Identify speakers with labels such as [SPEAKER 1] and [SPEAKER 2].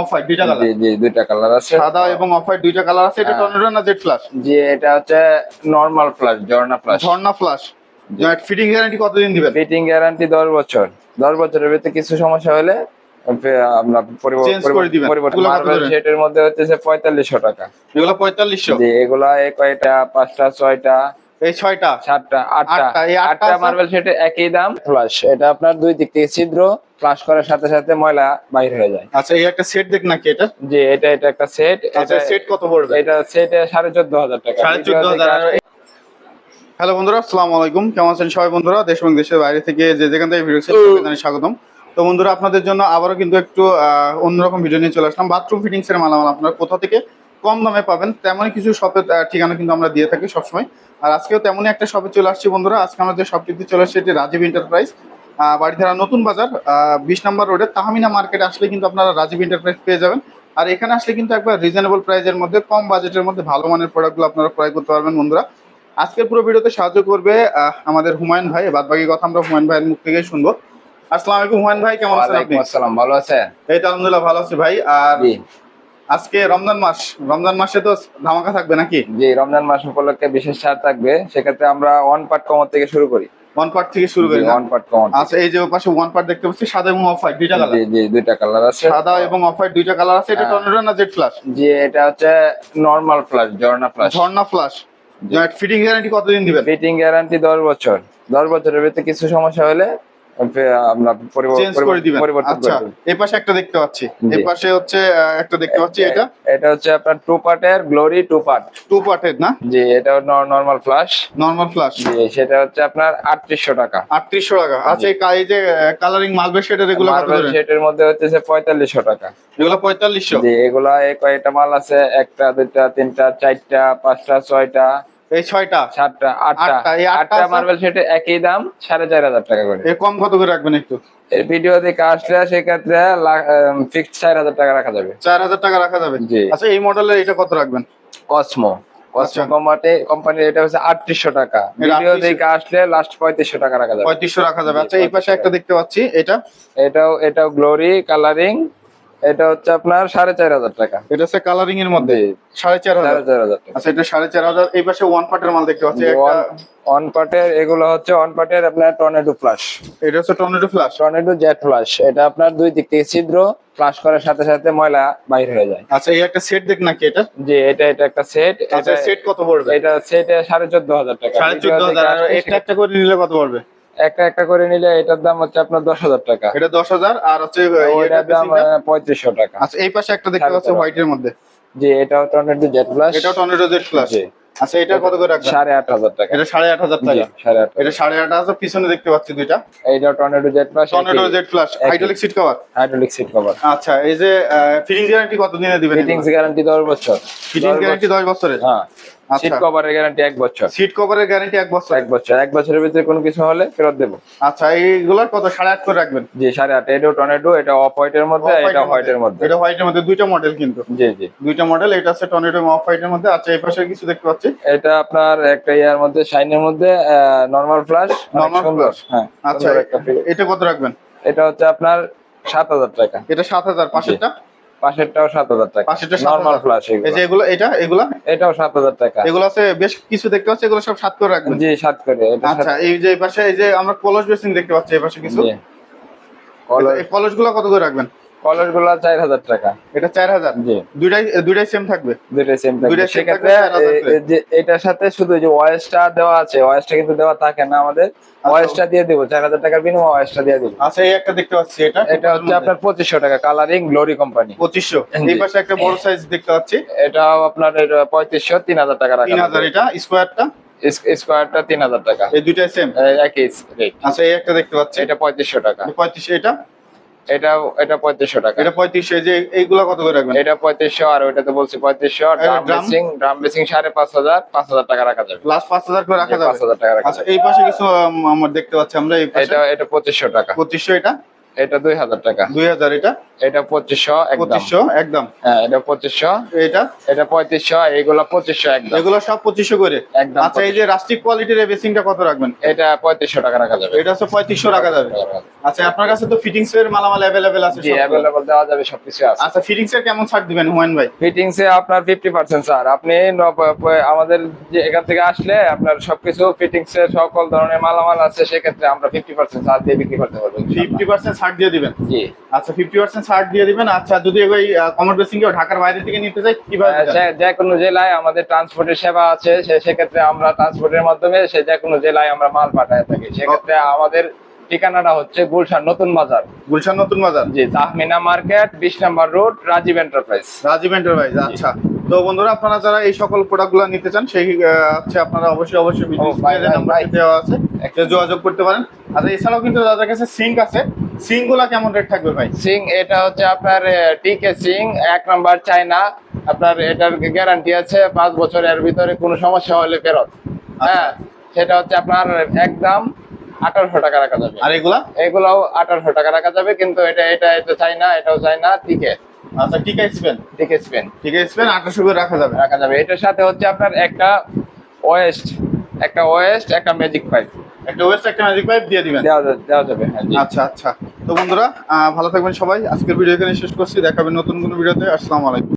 [SPEAKER 1] Of white দুইটা colour
[SPEAKER 2] জি জি দুইটা কালার আছে।
[SPEAKER 1] সাদা এবং অফ হোয়াইট দুইটা কালার আছে। এটা। টর্নেডো না জেড ফ্লাশ
[SPEAKER 2] জি এটা হচ্ছে নরমাল ফ্লাশ ঝর্ণা
[SPEAKER 1] ফিটিং গ্যারান্টি কতদিন দিবেন?
[SPEAKER 2] ফিটিং গ্যারান্টি দশ বছর। দশ বছরের ভিতরে কিছু সমস্যা হলে আমরা। পরিবর্তন? সেটের মধ্যে হচ্ছে যে পঁয়তাল্লিশশো টাকা।
[SPEAKER 1] এগুলো পঁয়তাল্লিশশো?
[SPEAKER 2] জি এগুলা এই কয়টা পাঁচটা ছয়টা
[SPEAKER 1] এই ছয়টা?
[SPEAKER 2] সাতটা আটটা।
[SPEAKER 1] এই আটটা
[SPEAKER 2] মার্বেল সেটে একই দাম। ফ্লাশ এটা আপনার দুই দিক থেকে ছিদ্র ফ্লাশ করার সাথে সাথে ময়লা বাইর হয়ে যায়।
[SPEAKER 1] আচ্ছা এই একটা সেট দেখ নাকি এটা?
[SPEAKER 2] জি এটা এটা একটা সেট
[SPEAKER 1] আচ্ছা
[SPEAKER 2] এটা
[SPEAKER 1] সেট কত পড়বে?
[SPEAKER 2] এটা সেটে সাড়ে চোদ্দ হাজার টাকা।
[SPEAKER 1] সাড়ে চোদ্দ হাজার। হ্যালো বন্ধুরা আসসালামু আলাইকুম। কেমন আছেন সবাই বন্ধুরা? দেশ এবং দেশের বাইরে থেকে যে যেখান থেকে ভিডিও স্বাগতম। তো বন্ধুরা আপনাদের জন্য আবারও কিন্তু একটু আহ, অন্যরকম ভিডিও নিয়ে চলে আসলাম। বাথরুম ফিটিংস এর মালামাল আপনারা কোথা থেকে কম দামে পাবেন তেমনই কিছু শপের ঠিকানা কিন্তু আমরা দিয়ে থাকি সবসময়। আর আজকেও তেমনই একটা শপে চলে আসছি বন্ধুরা। আজকে আমরা যে শপটিতে চলে আসছি এটি রাজীব এন্টারপ্রাইজ বাড়িধারা নতুন বাজার বিশ নম্বর রোডে তাহমিনা মার্কেটে আসলে কিন্তু আপনারা রাজীব এন্টারপ্রাইজ পেয়ে যাবেন। আর এখানে আসলে কিন্তু একবার রিজনেবল প্রাইসের মধ্যে কম বাজেটের মধ্যে ভালো মানের প্রোডাক্টগুলো আপনারা ক্রয় করতে পারবেন বন্ধুরা। আজকের পুরো ভিডিওতে সাহায্য করবে আমাদের হুমায়ুন ভাই। বাদ বাকি কথা আমরা হুমায়ুন ভাইয়ের মুখ থেকেই শুনব। আসসালামু আলাইকুম হুমায়ুন ভাই কেমন আছেন আপনি?
[SPEAKER 2] আসসালাম ভালো আছেন?
[SPEAKER 1] এই তো আলহামদুলিল্লাহ ভালো আছি ভাই। আর আজকে রমজান মাস। রমজান মাসে তো ধামাকা থাকবে নাকি?
[SPEAKER 2] জি রমজান মাস উপলক্ষে বিশেষ ছাড় থাকবে। সেক্ষেত্রে আমরা ওয়ান পার্ট কমর থেকে শুরু করি।
[SPEAKER 1] ওয়ান পার্ট থেকে শুরু করি
[SPEAKER 2] ওয়ান পার্ট
[SPEAKER 1] আচ্ছা এই যে পাশে ওয়ান পার্ট দেখতে পাচ্ছি সাদা এবং অফ হোয়াইট দুইটা কালার
[SPEAKER 2] জি জি দুইটা কালার আছে।
[SPEAKER 1] সাদা এবং অফ হোয়াইট দুইটা কালার আছে। এটা
[SPEAKER 2] হ্যাঁ।
[SPEAKER 1] টর্নেডো না জেড ফ্লাশ
[SPEAKER 2] জি এটা হচ্ছে নরমাল ঝর্ণা
[SPEAKER 1] ঝর্ণা ফিটিং গ্যারান্টি কতদিন দিবেন?
[SPEAKER 2] ফিটিং গ্যারান্টি দশ বছর। দশ বছরের ভিতরে কিছু সমস্যা হলে আমরা পরিবর্তন করে
[SPEAKER 1] আচ্ছা এই পাশে একটা দেখতে পাচ্ছি।
[SPEAKER 2] জি।
[SPEAKER 1] এই পাশে হচ্ছে একটা দেখতে পাচ্ছি এটা?
[SPEAKER 2] এটা হচ্ছে আপনার টু পার্টের গ্লোরি টু পার্ট
[SPEAKER 1] টু পার্টের না?
[SPEAKER 2] জি এটা নর্মাল জি সেটা হচ্ছে আপনার আটত্রিশশো টাকা।
[SPEAKER 1] আটত্রিশশো টাকা। আচ্ছা এই কা- যে কালারিং মালবে শেডের এগুলো কত করে
[SPEAKER 2] সেটের মধ্যে হচ্ছে যে পঁয়তাল্লিশশো টাকা।
[SPEAKER 1] এগুলো পঁয়তাল্লিশশো?
[SPEAKER 2] জি এগুলা এই কয়টা মাল আছে? একটা দুইটা তিনটা চারটা পাঁচটা ছয়টা।
[SPEAKER 1] এই ছয়টা?
[SPEAKER 2] সাতটা আটটা।
[SPEAKER 1] এই আটটা
[SPEAKER 2] মার্বেল সেটে একই দাম সাড়ে চার হাজার টাকা করে।
[SPEAKER 1] কম কত করে রাখবেন একটু?
[SPEAKER 2] এই ভিডিও দেখে আসলে সেক্ষেত্রে ফিক্সড চার হাজার টাকা রাখা যাবে।
[SPEAKER 1] চার হাজার টাকা রাখা যাবে?
[SPEAKER 2] জি।
[SPEAKER 1] আচ্ছা এই মডেলের এটা কত রাখবেন?
[SPEAKER 2] কসমো
[SPEAKER 1] আচ্ছা।
[SPEAKER 2] কসমো কোম্পানি কোম্পানির এটা হচ্ছে আটত্রিশশো টাকা। ভিডিও দেখে আসলে লাস্ট পঁয়ত্রিশশো টাকা রাখা যাবে।
[SPEAKER 1] পঁয়ত্রিশশো রাখা যাবে। আচ্ছা এই পাশে একটা দেখতে পাচ্ছি এটা?
[SPEAKER 2] এটাও এটাও গ্লোরি কালারিং এটা হচ্ছে আপনার সাড়ে চার হাজার টাকা।
[SPEAKER 1] এটা হচ্ছে কালারিং এর মধ্যে সাড়ে চার হাজার। আচ্ছা এটা সাড়ে চার হাজার। এই পাশে ওয়ান পার্টের মাল দেখতে পাচ্ছি
[SPEAKER 2] অন পার্টের এগুলো হচ্ছে অন পার্টের আপনার টর্নেডো ফ্লাশ
[SPEAKER 1] এটা হচ্ছে tornado flush
[SPEAKER 2] tornado jet flush এটা আপনার দুই দিক থেকে ছিদ্র ফ্লাশ করার সাথে সাথে ময়লা বাইর হয়ে যায়।
[SPEAKER 1] আচ্ছা এই একটা সেট দেখ নাকি এটা?
[SPEAKER 2] যে এটা এটা একটা সেট
[SPEAKER 1] আচ্ছা সেট কত পড়বে?
[SPEAKER 2] এটা সেটে সাড়ে চোদ্দ হাজার টাকা।
[SPEAKER 1] সাড়ে চোদ্দ হাজার। একটা একটা করে নিলে কত পড়বে?
[SPEAKER 2] একটা একটা করে নিলে এটার দাম হচ্ছে আপনার দশ হাজার টাকা।
[SPEAKER 1] এটা দশ হাজার আর হচ্ছে
[SPEAKER 2] ওইটার দাম পঁয়ত্রিশশো টাকা।
[SPEAKER 1] আচ্ছা এই পাশে একটা দেখতে পাচ্ছি। হোয়াইটের মধ্যে।
[SPEAKER 2] জি এটাও টর্নেডো জেট ফ্লাশ
[SPEAKER 1] এটাও টর্নেডো জেড ফ্লাশ
[SPEAKER 2] জি।
[SPEAKER 1] আচ্ছা এটা কত করে রাখবেন?
[SPEAKER 2] সাড়ে আট হাজার টাকা।
[SPEAKER 1] এটা সাড়ে আট হাজার
[SPEAKER 2] জি
[SPEAKER 1] টাকা।
[SPEAKER 2] সাড়ে আট
[SPEAKER 1] এটা সাড়ে আট হাজার পিছনে দেখতে পাচ্ছি দুইটা।
[SPEAKER 2] এইটাও tornado jet flush
[SPEAKER 1] tornado jet flush
[SPEAKER 2] একই।
[SPEAKER 1] Hydraulic seat cover
[SPEAKER 2] hydraulic seat cover
[SPEAKER 1] আচ্ছা এই যে ফিটিং গ্যারান্টি কত দিনে দিবেন
[SPEAKER 2] ফিটিংস গ্যারান্টি দশ বছর। ফিটিংস
[SPEAKER 1] গ্যারান্টি
[SPEAKER 2] বছর।
[SPEAKER 1] দশ বছরের?
[SPEAKER 2] হ্যাঁ। সিট কভারের গ্যারান্টি এক বছর।
[SPEAKER 1] সিট কভারের গ্যারান্টি এক বছর।
[SPEAKER 2] এক বছর। এক বছরের ভিতরে কোনো কিছু হলে ফেরত দেবো।
[SPEAKER 1] আচ্ছা এইগুলার কত? সাড়ে আট করে রাখবেন?
[SPEAKER 2] জি সাড়ে আট। এটাও টর্নেডো এটা অফ হোয়াইটের মধ্যে এটা হোয়াইটের মধ্যে।
[SPEAKER 1] এটা হোয়াইটের মধ্যে দুইটা মডেল কিন্তু।
[SPEAKER 2] জি জি।
[SPEAKER 1] দুইটা মডেল এটা আছে টর্নেডো অফ হোয়াইটের মধ্যে। আচ্ছা এই পাশে কিছু দেখতে পাচ্ছি।
[SPEAKER 2] এটা আপনার একটা ইয়ার মধ্যে শাইনের মধ্যে নর্মাল
[SPEAKER 1] Normal
[SPEAKER 2] সুন্দর
[SPEAKER 1] flash।
[SPEAKER 2] হ্যাঁ
[SPEAKER 1] আচ্ছা এটা কত রাখবেন?
[SPEAKER 2] এটা হচ্ছে আপনার সাত হাজার টাকা।
[SPEAKER 1] এটা সাত হাজার পাশেরটা?
[SPEAKER 2] পাশেরটাও সাত হাজার টাকা।
[SPEAKER 1] পাশেরটা
[SPEAKER 2] নর্মাল
[SPEAKER 1] 7,000
[SPEAKER 2] ফ্লাশ
[SPEAKER 1] এই যে এগুলো এটা এগুলা?
[SPEAKER 2] এটাও সাত হাজার টাকা।
[SPEAKER 1] এগুলো আছে বেশ কিছু দেখতে পাচ্ছি এগুলো সব সাত করে রাখবেন।
[SPEAKER 2] জি সাত করে
[SPEAKER 1] আচ্ছা এই যে এই পাশে এই যে আমরা কলস বেসিন দেখতে পাচ্ছি এই পাশে কিছু। কলসগুলো কত করে রাখবেন?
[SPEAKER 2] কলসগুলা চার হাজার টাকা।
[SPEAKER 1] এটা চার হাজার?
[SPEAKER 2] জি।
[SPEAKER 1] দুইটাই দুইটাই সেম থাকবে?
[SPEAKER 2] দুইটাই সেম থাকবে। সেক্ষেত্রে
[SPEAKER 1] থাকবে, 4,000 করে।
[SPEAKER 2] এ- এ- যে এটার সাথে শুধু যে ওয়েসটা দেওয়া আছে ওয়েসটা কিন্তু দেওয়া থাকে না আমাদের। ওয়েসটা দিয়ে দেবো চার হাজার টাকার বিনিময়ে ওয়েসটা দিয়ে দেবো।
[SPEAKER 1] আচ্ছা এই একটা দেখতে পাচ্ছি এটা।
[SPEAKER 2] এটা হচ্ছে আপনার পঁচিশশো টাকা কালারিং গ্লোরি কোম্পানি
[SPEAKER 1] পঁচিশশো। এই পাশে একটা বড় সাইজ দেখতে পাচ্ছি।
[SPEAKER 2] এটা আপনার পঁয়ত্রিশশো তিন হাজার টাকা রাখা
[SPEAKER 1] তিন হাজার এটা স্কোয়ারটা
[SPEAKER 2] স্কোয়ারটা তিন হাজার টাকা।
[SPEAKER 1] এই দুইটাই সেম
[SPEAKER 2] একই রেট
[SPEAKER 1] আচ্ছা এই একটা দেখতে পাচ্ছি।
[SPEAKER 2] এটা পঁয়ত্রিশশো টাকা।
[SPEAKER 1] পঁয়ত্রিশশো এটা?
[SPEAKER 2] এটা এটা পঁয়ত্রিশশো টাকা।
[SPEAKER 1] এটা পঁয়ত্রিশ এই যে এইগুলো কত করে রাখবেন?
[SPEAKER 2] এটা পঁয়ত্রিশশো আর ওইটা তো বলছি পঁয়ত্রিশশো ড্রাম
[SPEAKER 1] drum?
[SPEAKER 2] বেসিং সাড়ে পাঁচ হাজার পাঁচ হাজার টাকা রাখা যাবে।
[SPEAKER 1] লাস্ট পাঁচ হাজার করে রাখা
[SPEAKER 2] পাঁচ হাজার টাকা রাখা
[SPEAKER 1] আচ্ছা এই পাশে কিছু আমার দেখতে পাচ্ছি আমরা এই
[SPEAKER 2] এটা এটা পঁচিশশো টাকা।
[SPEAKER 1] পঁচিশশো এটা?
[SPEAKER 2] এটা দুই হাজার টাকা।
[SPEAKER 1] দুই হাজার এটা?
[SPEAKER 2] এটা পঁচিশশো
[SPEAKER 1] পঁচিশশো একদম?
[SPEAKER 2] হ্যাঁ এটা পঁচিশশো।
[SPEAKER 1] এটা
[SPEAKER 2] এটা পঁয়ত্রিশশো এইগুলো পঁচিশশো একদম।
[SPEAKER 1] এগুলো সব পঁচিশশো করে?
[SPEAKER 2] একদম
[SPEAKER 1] আচ্ছা এই যে রাস্টিক কোয়ালিটির বেসিংটা কত রাখবেন?
[SPEAKER 2] এটা পঁয়ত্রিশশো টাকা রাখা যাবে।
[SPEAKER 1] এটা হচ্ছে পঁয়ত্রিশশো টাকা যাবে। আচ্ছা আপনার কাছে তো ফিটিংস এর মালামাল অ্যাভেলেবেল আছে
[SPEAKER 2] জি
[SPEAKER 1] সবগুলো।
[SPEAKER 2] দেওয়া যাবে সবকিছু আছে।
[SPEAKER 1] আচ্ছা ফিটিংস এর কেমন ছাড় দিবেন হুমায়ুন ভাই?
[SPEAKER 2] ফিটিংস এ আপনার ফিফটি পার্সেন্ট স্যার আপনি আমাদের যে এখান থেকে আসলে আপনার সবকিছু ফিটিংস এর সকল ধরনের মালামাল আছে সেক্ষেত্রে আমরা ফিফটি পার্সেন্ট ছাড় দিয়ে বিক্রি করতে পারব
[SPEAKER 1] ফিফটি পার্সেন্ট ছাড় দিয়ে দিবেন।
[SPEAKER 2] জি।
[SPEAKER 1] আচ্ছা ফিফটি পার্সেন্ট ছাড় দিয়ে দিবেন। আচ্ছা যদি ওই কমর বেসিং কেউ ঢাকার বাইরে থেকে নিতে চাই কীভাবে?
[SPEAKER 2] সে- যে কোনো জেলায় আমাদের ট্রান্সপোর্টের সেবা আছে সেক্ষেত্রে আমরা ট্রান্সপোর্টের মাধ্যমে সে যে কোনো জেলায় আমরা মাল পাঠায় থাকি। সেক্ষেত্রে আমাদের ঠিকানাটা হচ্ছে গুলশান নতুন বাজার।
[SPEAKER 1] গুলশান নতুন বাজার?
[SPEAKER 2] জি তাহমিনা মার্কেট বিশ নম্বর road Rajib enterprise
[SPEAKER 1] Rajib enterprise আচ্ছা। তো বন্ধুরা আপনারা যারা এই সকল প্রোডাক্টগুলো নিতে চান সেই হচ্ছে আপনারা অবশ্যই অবশ্যই। দেওয়া আছে। যোগাযোগ করতে পারেন। আচ্ছা এছাড়াও কিন্তু তাদের কাছে সিঙ্ক আছে। সিঙ্কগুলা কেমন রেট থাকবে ভাই?
[SPEAKER 2] সিং এটা হচ্ছে আপনার টিকে সিং এক নাম্বার চায়না। আপনার এটার গ্যারান্টি আছে পাঁচ বছরের ভিতরে কোনো সমস্যা হলে ফেরত। হ্যাঁ সেটা হচ্ছে আপনার একদম আঠারোশো টাকা রাখা যাবে।
[SPEAKER 1] আর এগুলা?
[SPEAKER 2] এগুলাও আঠারোশো টাকা রাখা যাবে কিন্তু এটা এটা এটা চাই না এটাও চাই না টিকে
[SPEAKER 1] আচ্ছা টিকা স্পেন
[SPEAKER 2] টিকে স্পেন
[SPEAKER 1] টিকা স্পেন আঠারোশো করে রাখা যাবে।
[SPEAKER 2] রাখা যাবে। এটার সাথে হচ্ছে আপনার একটা ওয়েস্ট একটা ওয়েস্ট একটা ম্যাজিক পাইপ
[SPEAKER 1] একটা ওয়েস্ট একটা ম্যাজিক পাইপ দিয়ে দিবেন।
[SPEAKER 2] দেওয়া যাবে হ্যাঁ
[SPEAKER 1] আচ্ছা আচ্ছা। তো বন্ধুরা ভালো থাকবেন সবাই। আজকের ভিডিও এখানে শেষ করছি। দেখাবেন নতুন কোনো ভিডিওতে। আসসালামু আলাইকুম।